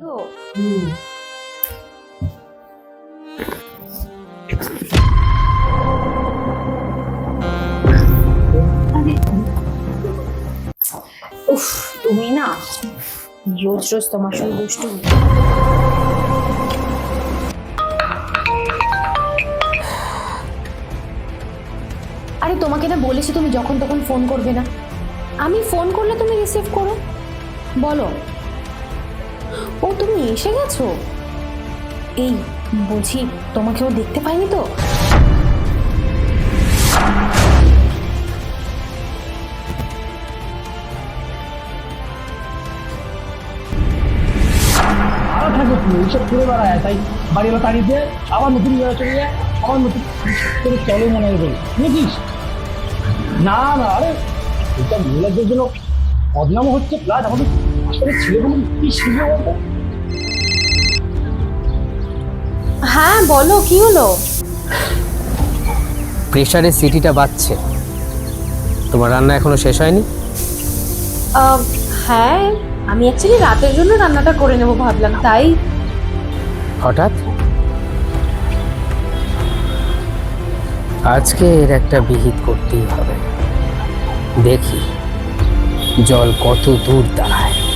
গো উফ তুমি না রোজ রোজ তোমার সঙ্গে দুষ্টু। আরে তোমাকে না বলেছি তুমি যখন তখন ফোন করবে না। আমি ফোন করলে তুমি রিসিভ করো। বলো। ও, তুমি এসে গেছো? এই বলছি তোমাকে ও দেখতে পাইনি তো? এইসব ঘুরে তাই বাড়ি তাড়িয়ে দিয়ে আবার নতুন চলে যায় আবার নতুন চলে মনে হয় না না, আরে, এটা জন্য বদনাম হচ্ছে প্লাস আমাদের আসলে ছেলেগুলো কি শিখবে বলতো হ্যাঁ বলো কি হলো? প্রেশারে সিটিটা বাজছে তোমার রান্না এখনও শেষ হয়নি? আহ, হ্যাঁ আমি অ্যাকচুয়ালি রাতের জন্য রান্নাটা করে নেব ভাবলাম তাই। হঠাৎ? আজকে এর একটা বিহিত করতেই হবে। দেখি। জল কত দূর দাঁড়ায়।